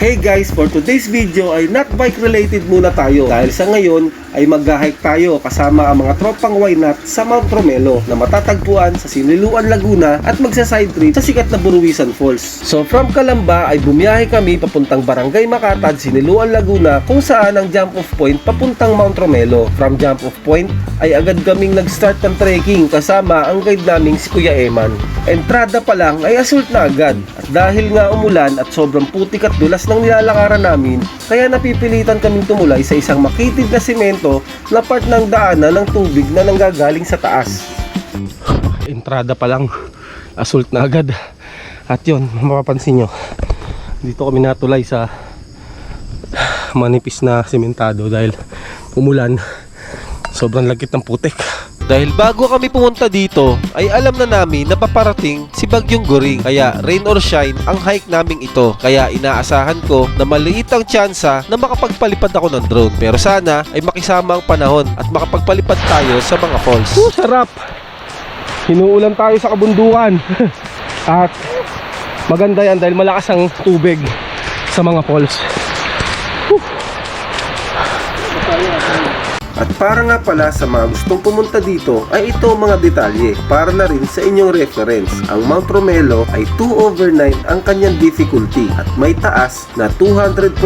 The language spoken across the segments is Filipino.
Hey guys, for today's video ay not bike related muna tayo dahil sa ngayon ay mag-hike tayo kasama ang mga tropang Waynat sa Mount Romelo na matatagpuan sa Siniluan, Laguna at magsa-side trip sa sikat na Buruwisan Falls. So from Calamba ay bumiyahe kami papuntang Barangay Makatad, Siniluan, Laguna kung saan ang jump off point papuntang Mount Romelo. From jump off point ay agad kaming nag-start ng trekking kasama ang guide naming si Kuya Eman. Entrada pa lang ay assault na agad at dahil nga umulan at sobrang putik at dulas ng nilalakaran namin kaya napipilitan kaming tumulay sa isang makitid na simento na part ng daanan ng tubig na nanggagaling sa taas. Entrada pa lang. Assault na agad. At yun mapapansin nyo dito kami natulay sa manipis na simentado dahil umulan. Sobrang lagkit ng putik dahil bago kami pumunta dito, ay alam na namin na paparating si Bagyong Goring. Kaya rain or shine ang hike naming ito. Kaya inaasahan ko na maliit ang tsansa na makapagpalipad ako ng drone. Pero sana ay makisama ang panahon at makapagpalipad tayo sa mga falls. Oh, sarap! Hinuulan tayo sa kabundukan. at maganda yan dahil malakas ang tubig sa mga falls. At para nga pala sa mga gustong pumunta dito ay ito ang mga detalye para na rin sa inyong reference. Ang Mount Romelo ay 2 over 9 ang kanyang difficulty at may taas na 243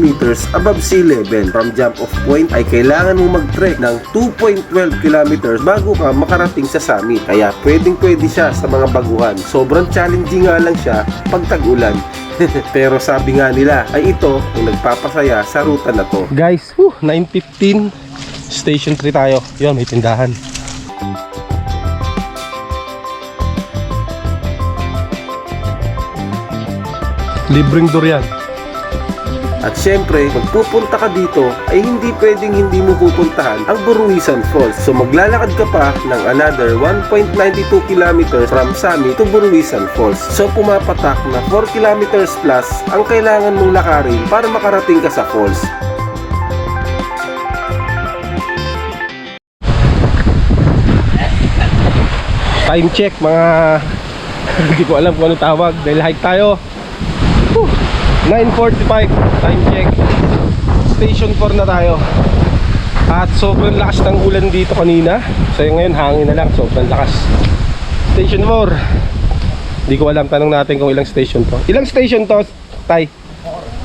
meters above sea level. From jump off point ay kailangan mo mag-trek ng 2.12 kilometers bago ka makarating sa summit. Kaya pwedeng pwede siya sa mga baguhan. Sobrang challenging nga lang siya pag tag-ulan. Pero sabi nga nila ay ito ang nagpapasaya sa ruta na to. Guys, whew, 9.15 Station 3 tayo. Yun, may tindahan. Libreng durian. At syempre, magpupunta ka dito ay hindi pwedeng hindi mo pupuntahan ang Buruisan Falls. So maglalakad ka pa ng another 1.92 kilometers from Summit to Buruisan Falls. So pumapatak na 4 kilometers plus ang kailangan mong lakarin para makarating ka sa falls. Time check mga hindi ko alam kung ano tawag dahil hike tayo. Whew. 9.45 time check. Station 4 na tayo. At sobrang lakas ng ulan dito kanina. So ngayon hangin na lang, sobrang lakas. Station 4. Hindi ko alam, tanong natin kung ilang station to. Ilang station to, Tay?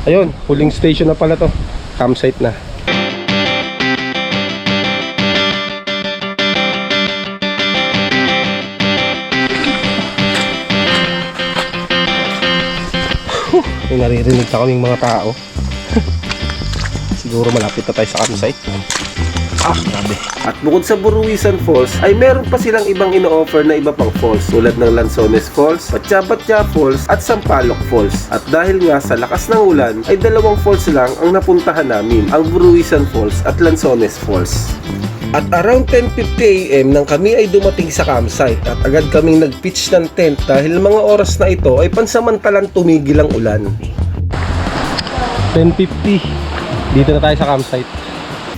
Ayun, huling station na pala to. Campsite na. May naririnig na kaming mga tao. Siguro malapit na tayo sa campsite. Ah, grabe. At bukod sa Buruwisan Falls, ay meron pa silang ibang ino-offer na iba pang falls tulad ng Lanzones Falls, Pachabatya Falls at Sampaloc Falls. At dahil nga sa lakas ng ulan, ay dalawang falls lang ang napuntahan namin, ang Buruwisan Falls at Lanzones Falls. At around 10.50 am nang kami ay dumating sa campsite at agad kaming nag-pitch ng tent dahil mga oras na ito ay pansamantalang tumigil ang ulan. 10.50 Dito na tayo sa campsite.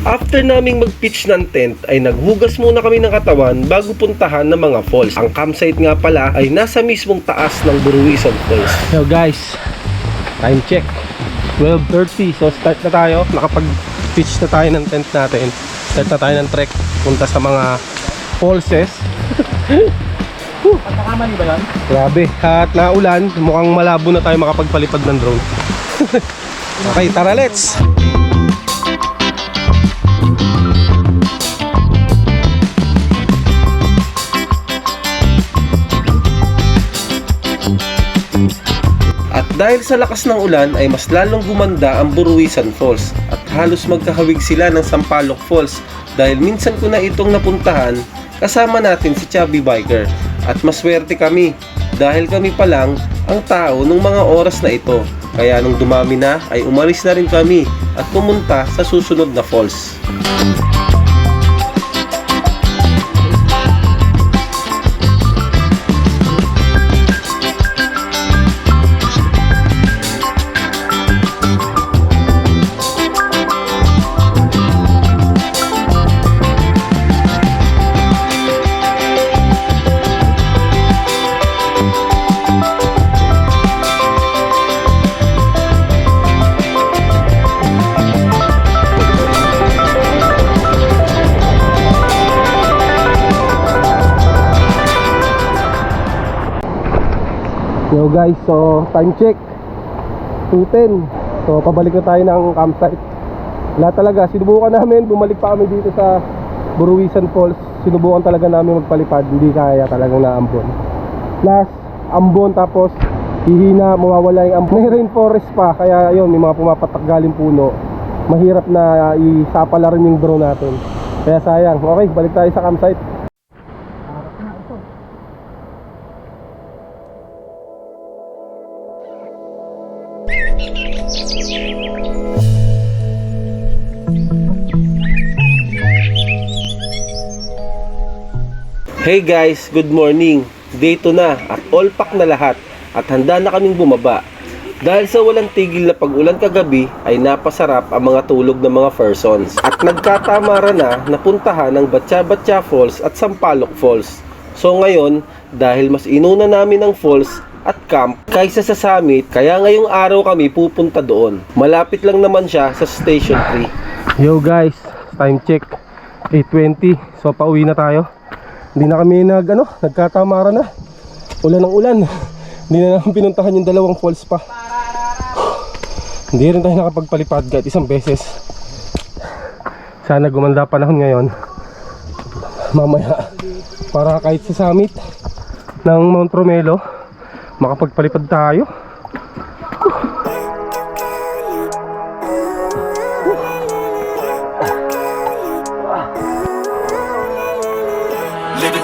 After naming mag-pitch ng tent ay naghugas muna kami ng katawan bago puntahan ng mga falls. Ang campsite nga pala ay nasa mismong taas ng Buruisan Falls. Yo guys, time check. 12.30 so start na tayo. Nakapag-pitch na tayo ng tent natin. Start na tayo ng trek punta sa mga fallses. Pagkakamali ba yan? Grabe. At naulan, mukhang malabo na tayo makapagpalipad ng drone. okay, tara let's! Dahil sa lakas ng ulan ay mas lalong gumanda ang Buruisan Falls at halos magkahawig sila ng Sampaloc Falls dahil minsan ko na itong napuntahan kasama natin si Chubby Biker at maswerte kami dahil kami pa lang ang tao nung mga oras na ito kaya nung dumami na ay umalis na rin kami at pumunta sa susunod na falls. Yo guys, so time check. 2.10 So pabalik na tayo ng campsite. Wala talaga, sinubukan namin. Bumalik pa kami dito sa Buruwisan Falls. Sinubukan talaga namin magpalipad. Hindi kaya talagang naambon. Plus, ambon tapos Hihina, mawawala yung ambon. May rainforest pa, kaya yun May mga pumapatak galing puno. Mahirap na isapala rin yung drone natin. Kaya sayang, okay, balik tayo sa campsite Hey guys, good morning. Day 2 na at all pack na lahat at handa na kaming bumaba. Dahil sa walang tigil na pag-ulan kagabi ay napasarap ang mga tulog ng mga persons at nagkatamara na napuntahan ng Batcha-Batcha Falls at Sampaloc Falls. So ngayon, dahil mas inuna namin ang falls at camp kaysa sa summit, kaya ngayong araw kami pupunta doon. Malapit lang naman siya sa Station 3. Yo guys, time check 8.20 so pauwi na tayo hindi na kami nag ano, nagkatamara na. Ulan ng ulan. Hindi na namin pinuntahan yung dalawang falls pa. Hindi rin tayo nakapagpalipad kahit isang beses. Sana gumanda panahon ngayon. Mamaya para kahit sa summit ng Mount Romelo makapagpalipad tayo.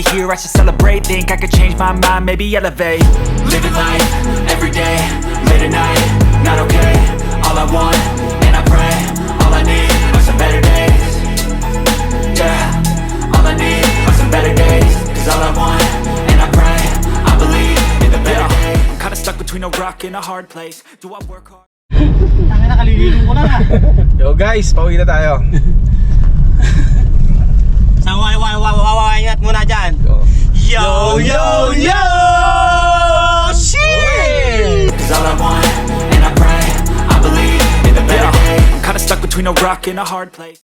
hear, I should celebrate. Think I could change my mind, maybe elevate. Living life every day, late at night, not okay. All I want, and I pray, all I need are some better days. Yeah, all I need are some better days. Cause all I want, and I pray, I believe in the better days. I'm kinda stuck between a rock and a hard place. Do I work hard? Tangin na, ko na na. Yo guys, pauwi na tayo. Yo, yo, yo! Shit! Cause all I want, and I pray, I believe in the better. I'm kinda stuck between a rock and a hard place.